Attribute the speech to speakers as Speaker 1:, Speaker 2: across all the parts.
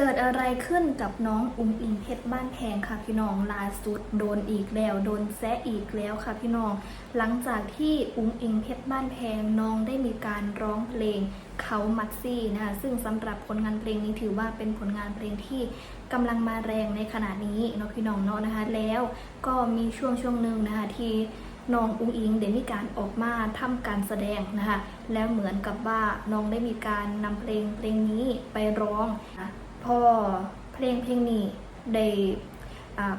Speaker 1: เกิดอะไรขึ้นกับน้องอุ้งอิงเพชรบ้านแพงค่ะพี่น้องล่าสุดโดนอีกแล้วโดนแซะอีกแล้วค่ะพี่น้อง หลังจากที่อุ้งอิงเพชรบ้านแพงน้องได้มีการร้องเพลงเขามัดซี่นะคะซึ่งสำหรับผลงานเพลงนี้ถือว่าเป็นผลงานเพลงที่กำลังมาแรงในขณะนี้เนาะพี่น้องเนาะนะคะ แล้วก็มีช่วงช่วงหนึ่งนะคะที่น้องอุ้งอิงได้มีการออกมาทำการแสดงนะคะแล้วเหมือนกับว่าน้องได้มีการนำเพลงเพลงนี้ไปร้องนะ พอเพลงเพลงนี้ได้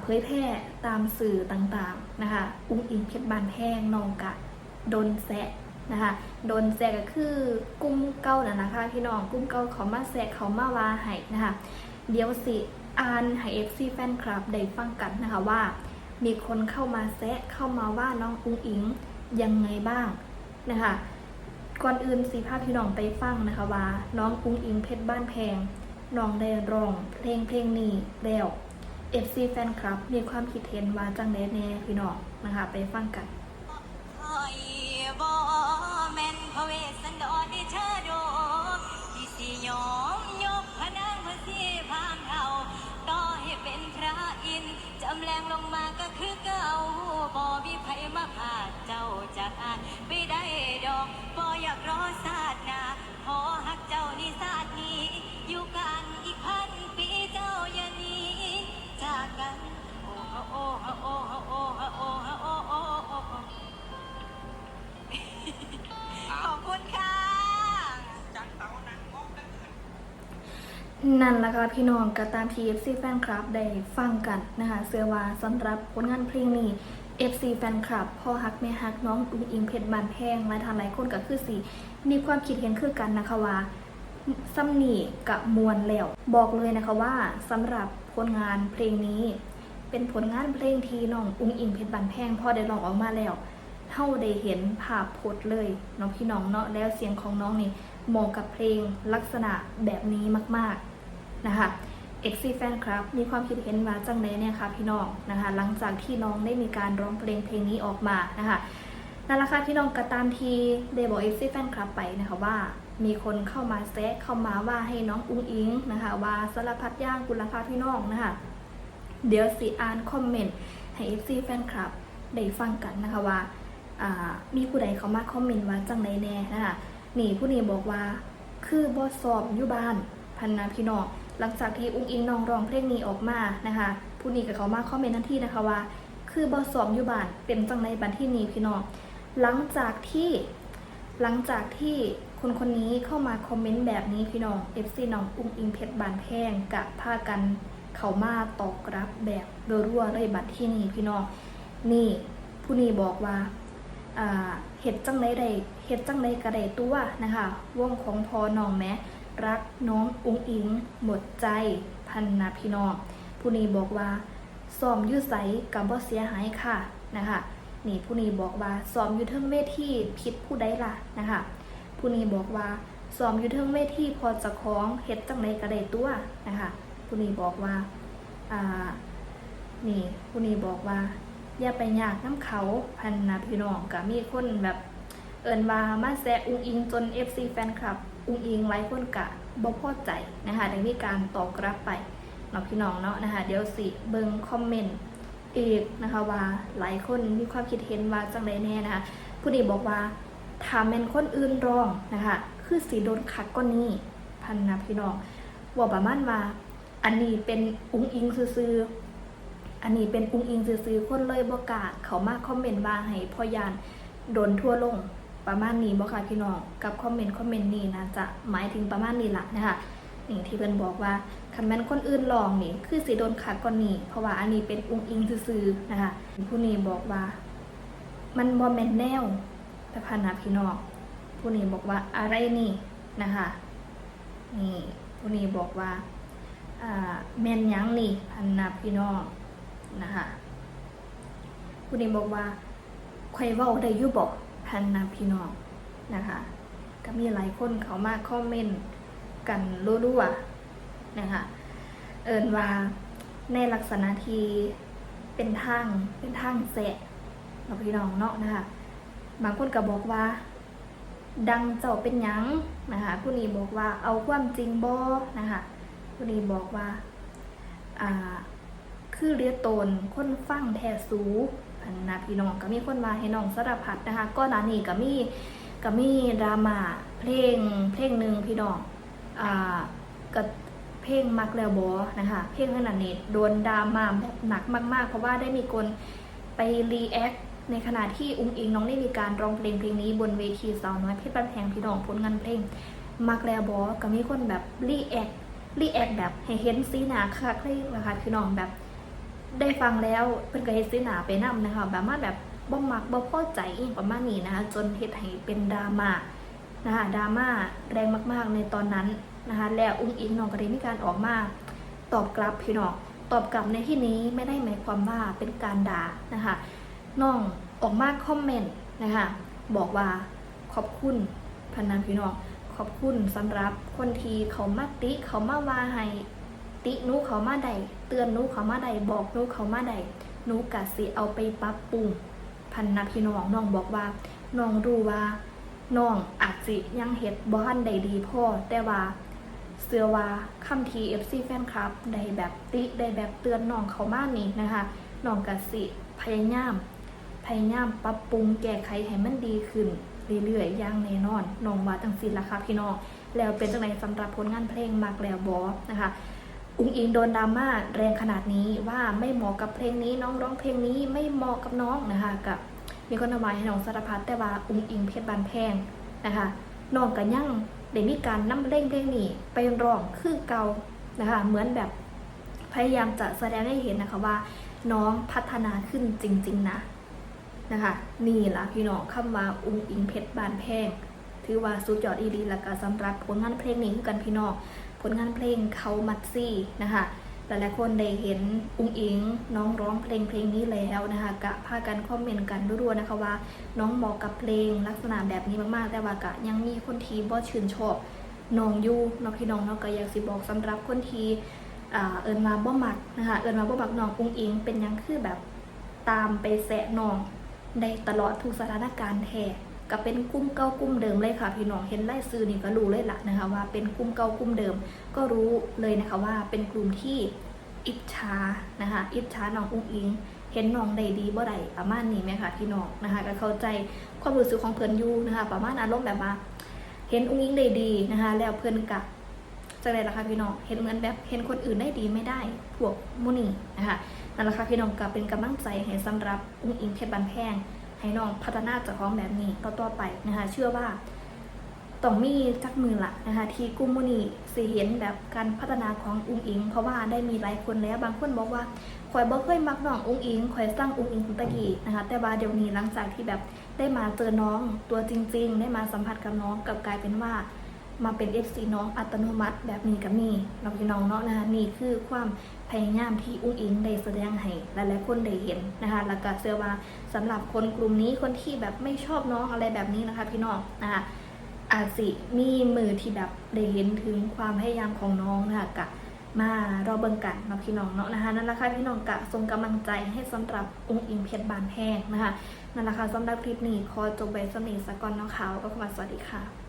Speaker 1: เผยแพร่ตามสื่อต่างๆนะคะ อุ้งอิงเพชรบานแพงนองกะโดนแซะนะคะโดนแซะก็คือกุ้มเก้าน่ะนะคะพี่น้องกุ้มเก้าเขามาแซะเขามาว่าให้นะคะเดี๋ยวสิอ่านให้ FC แฟนคลับได้ฟังกันนะคะว่า มีคนเข้ามาแซะเข้ามาว่าน้องอุ้งอิงยังไงบ้างนะคะก่อนอื่นสีภาพพี่น้องไปฟังนะคะว่า น้องอุ้งอิงเพชรบ้านแพง น้องได้ร้องเพลงเพลงนี้แล้ว FC แฟนคลับ มีความคิดเห็นว่าจังไดแน่พี่น้องนะคะไปฟังกัน
Speaker 2: คอยบ่แม่นพระเวสสันดรที่เธอโดที่สิยอมยกพระนางพระสีพามเทาต่อให้เป็นพระอินจำแรงลงมาก็คือเก่าบ่มีไผมาพาเจ้าจากอานไปได้ดอกบ่อยากรอสา ขอบคุณค่ะ
Speaker 1: นั่นแหละค่ะพี่น้องก็ตามที่ FC แฟนคลับได้ฟังกันนะคะเสือว่าสำหรับผลงานเพลงนี้ FC แฟนคลับพ่อฮักแม่ฮักน้องอุ้งอิงเพชรบานแพงและทางหลายคนก็คือสีมีความคิดเห็นคือกันนะคะว่าซัมนี่กับมวลแล้ว บอกเลยนะคะว่าสำหรับผลงานเพลงนี้ เป็นผลงานเพลงที่น้องอุ้งอิงเพชรบานแพงพ่อได้ลองออกมาแล้วเท่าได้เห็นภาพพจน์เลยน้องพี่น้องเนาะแล้วเสียงของน้องนี่เหมาะกับเพลงลักษณะแบบนี้มากๆนะคะ FC แฟนครับมีความคิดเห็นมาจังเลยเนี่ยค่ะพี่น้องนะคะ หลังจากที่น้องได้มีการร้องเพลงเพลงนี้ออกมานะคะนั่นแหละค่ะพี่น้องก็ตามที่ได้บอก FC แฟนคลับไปนะคะว่ามีคนเข้ามาแซะเข้ามาว่าให้น้องอุ้งอิงนะคะว่าสารพัดย่างกุลภาพี่น้องนะคะ เดี๋ยวสิอ่านคอมเมนต์ให้ FC แฟนคลับได้ฟังกันนะคะว่าามีผู้ใดเขามาคอมเมนต์ว่าจังไดแน่นะคะนี่ผู้นี้บอกว่าคือบอสอบอยู่บ้านพันนาพี่น้องหลังจากที่อุ้งอิงน้องร้องเพลงนี้ออกมานะคะ ผู้นี้กับเขามาคอมเมนต์ทันทีนะคะว่า คือบอสอบอยู่บ้านเป็นจังไดบันที่นี้พี่น้องหลังจากที่หลังจากที่คนคนนี้เข้ามาคอมเมนต์แบบนี้พี่น้อง FC น้องอุ้งอิงเพชรบานแพงกับพากัน เขามาตอบรับแบบรัวๆเลยบัดที่นี่พี่น้องนี่ผู้นี้บอกว่าเห็ดจังไดใดเห็ดจังไดกระไดตัวนะคะวงของพอน้องแม้รักน้องอุ้งอิงหมดใจพันนาพี่น้องผู้นี้บอกว่าซ้อมอยุใสกับบ่เสียหายค่ะนะคะนี่ผู้นี้บอกว่าซ้อมอยู่เทิงเวทีผิดผู้ใดล่ะนะคะผู้นี้บอกว่าซ้อมอยู่เทิงเวทีพอจะคล้องเห็ดจังไดกระไดตัวนะคะ ผู้นี้บอกว่าอ่านี่ผู้นี้บอกว่า อย่าไปยากน้ำเขาพันนะพี่น้องกับมีคนแบบเอินว่ามาแซะอุงอิงจน FC แฟนคลับ อุงอิงหลายคนกะบ่พอใจนะคะได้มีการตอบกลับไปเนาะพี่น้องเนาะนะคะเดี๋ยวสิเบิ่งคอมเมนต์อีกนะคะว่าหลายคนมีความคิดเห็นว่าจังไดแน่นะคะผู้นี้บอกว่าถ้าแม่นคนอื่นรองนะคะคือสีโดนคักก็นี่พันนะพี่น้องว่าประมาณว่า อันนี้เป็นอุ้งอิงซื่อๆอันนี้เป็นอุ้งอิงซื่อๆคนเลยบอกกล้าเขามาคอมเมนต์ว่าให้พ่อยานโดนทั่วลงประมาณนี้บ่ค่ะพี่น้องกับคอมเมนต์คอมเมนต์นี้นะจะหมายถึงประมาณนี้ละนะคะนี่ที่เพิ่นบอกว่าคันแม่นคนอื่นลองนี่คือสิโดนขาดก่อนนี้เพราะว่าอันนี้เป็นอุ้งอิงซื่อๆนะคะผู้นี้บอกว่า มันบ่แมนแนวแต่พันนะพี่น้องผู้นี้บอกว่าอะไรนี่นะคะนี่ผู้นี้บอกว่า แมนยังนี่พันนาพี่น้องนะคะผู้นี้บอกว่าใครว้าได้ยู่บอกพันนาพี่น้องนะคะ ก็มีหลายคนเขามาคอมเมนต์กันรัวๆนะคะเอินว่าในลักษณะที่เป็นทางเป็นทางแสะเราะพี่น้องเนาะนะคะบางคนก็บอกว่า ดังเจ้าเป็นยังนะคะผู้นี้บอกว่าเอาความจริงบ่นะคะ วันนี้บอกว่าอ่า คือเรียตนคนฟังแทสูพันนาพี่น้องก็มีคนมาให้น้องสารพัดนะคะก็นานี้ก็มีก็มีดราม่าเพลงเพลงหนึ่งพี่น้องอ่ากับเพลงมักแล้วบอนะคะเพลงขนาดนี้โดนดราม่าแบบหนักมาก ๆ เพราะว่าได้มีคนไปรีแอคในขณะที่อุ้งอิงน้องได้มีการร้องเพลงเพลงนี้บนเวทีสาวน้อยเพชรบ้านแพงพี่น้องผลงานเพลงมักแล้วบอก็มีคนแบบรีแอค รีแอคแบบให้เห็นสีหนาคักเลยนะคะพี่น้องแบบ ได้ฟังแล้วเพิ่นก็เฮ็ดสีหนาไปนํนะคะแบบมาแบบบ่มักบ่พอใจอีกประมาณนี้นะคะจนเฮ็ดให้เป็นดราม่านะคะดราม่าแรงมากๆในตอนนั้นนะคะแล้วอุ้งอิงน้องก็ได้มีการออกมาตอบกลับพี่น้องตอบกลับในที่นี้ไม่ได้หมายความว่าเป็นการด่านะคะน้องออกมาคอมเมนต์นะคะบอกว่าขอบคุณพันนันพี่น้อง ขอบคุณสำหรับคนที่เขามาติเขามาว่าให้ติหนูเขามาใดเตือนหนูเขามาใดบอกหนูเขามาใดหนูกะสิเอาไปปรับปรุงพันนะพี่น้องน้องบอกว่าน้องรู้ว่าน้องอาจสิยังเฮ็ดบ่ทันได้ดีพอแต่ว่าเสือว่าคำที FC แฟนคลับได้แบบติได้แบบเตือนน้องเขามานี่นะคะน้องกะสิพยายามพยายามปรับปรุงแก้ไขให้มันดีขึ้น เรื่อยๆอย่างแน่นอนน้องว่าจังสิละค่ะพี่น้องแล้วเป็นจังไดสำหรับผลงานเพลงมักแล้วบอนะคะอุ้งอิงโดนดราม่าแรงขนาดนี้ว่าไม่เหมาะกับเพลงนี้น้องร้องเพลงนี้ไม่เหมาะกับน้องนะคะกับมีคนเอาไว้ให้น้องสารพัดแต่ว่าอุ้งอิงเพชรบานแพงนะคะน้องก็ยังได้มีการนำเพลงเพลงนี้ไปร้องคือเก่านะคะเหมือนแบบพยายามจะแสดงให้เห็นนะคะว่าน้องพัฒนาขึ้นจริง ๆ นะ นะคะ นี่ล่ะพี่น้องคำว่าอุ้งอิงเพชรบานแพง ถือว่าสุดยอดอีดีแล้วก็สำหรับผลงานเพลงนี้คือกันพี่น้องผลงานเพลงเขามัดซี่นะคะหลายๆคนได้เห็นอุ้งอิงน้องร้องเพลงเพลงนี้แล้วนะคะกะพากันคอมเมนต์กันรัวๆนะคะว่า น้องเหมาะกับเพลงลักษณะแบบนี้มากๆ แต่ว่ากะยังมีคนทีบ่ชื่นชอบน้องยูน้องพี่น้องเนาะก็อยากสิบอกสำหรับคนทีเอิญมาบ่หมักนะคะเอิญมาบ่หมักน้องอุ้งอิงเป็นยังคือแบบตามไปแสะน้อง ได้ตลอดทุกสถานการณ์แท้ก็เป็นกลุ่มเก่ากลุ่มเดิมเลยค่ะพี่น้องเห็นไล่ซื้อนี่ก็รู้เลยล่ะนะคะว่าเป็นกลุ่มเก่ากลุ่มเดิม ก็รู้เลยนะคะว่าเป็นกลุ่มที่อิจฉานะคะอิจฉาน้องอุ้งอิง เห็นน้องได้ดีบ่ได้ประมาณนี้ไหมคะพี่น้องนะคะก็เข้าใจความรู้สึกของเพื่อนอยู่นะคะประมาณอารมณ์แบบว่า เห็นอุ้งอิงได้ดีนะคะแล้วเพื่อนกับ จะไรล่ะคะพี่น้องเห็นเหมือนแบบเห็นคนอื่นได้ดีไม่ได้พวกมุนีนะคะนั่นแหละค่ะพี่น้องก็เป็นกำลังใจให้สำหรับอุ้งอิงเพชรบันแพงให้น้องพัฒนาจากของแบบนี้ต่อๆไปนะคะเชื่อว่าต้องมีจักมือละนะคะที่กลุ่มมุนีสิเห็นแบบการพัฒนาของอุ้งอิง เพราะว่าได้มีหลายคนแล้วบางคนบอกว่าข่อยบ่เคยมักน้องอุ้งอิงข่อยสร้างอุ้งอิงตะกี้นะคะแต่ว่าเดี๋ยวนี้หลังจากที่แบบได้มาเจอน้องตัวจริง ๆ ได้มาสัมผัสกับน้องกับกลายเป็นว่า มาเป็น FC น้องอัตโนมัติแบบนี้กับนี่เราพี่น้องเนาะนะคะนี่คือความพยายามที่อุ้งอิงได้แสดงให้หลายๆคนได้เห็นนะคะแล้วก็เชื่อว่าสำหรับคนกลุ่มนี้คนที่แบบไม่ชอบน้องอะไรแบบนี้นะคะ พี่น้องนะคะอาจสิมีมือที่แบบได้เห็นถึงความพยายามของน้องนะคะกะมารอเบิ่งกันนาะพี่น้องเนาะนะคะนั่นแหละค่ะพี่น้องกะส่งกำลังใจให้สำหรับอุ้งอิงเพชรบานแพงนะคะนั่นแหละค่ะสำหรับคลิปนี้ขอจบไว้สำนีสกอนน้องขาวก็สวัสดีค่ะ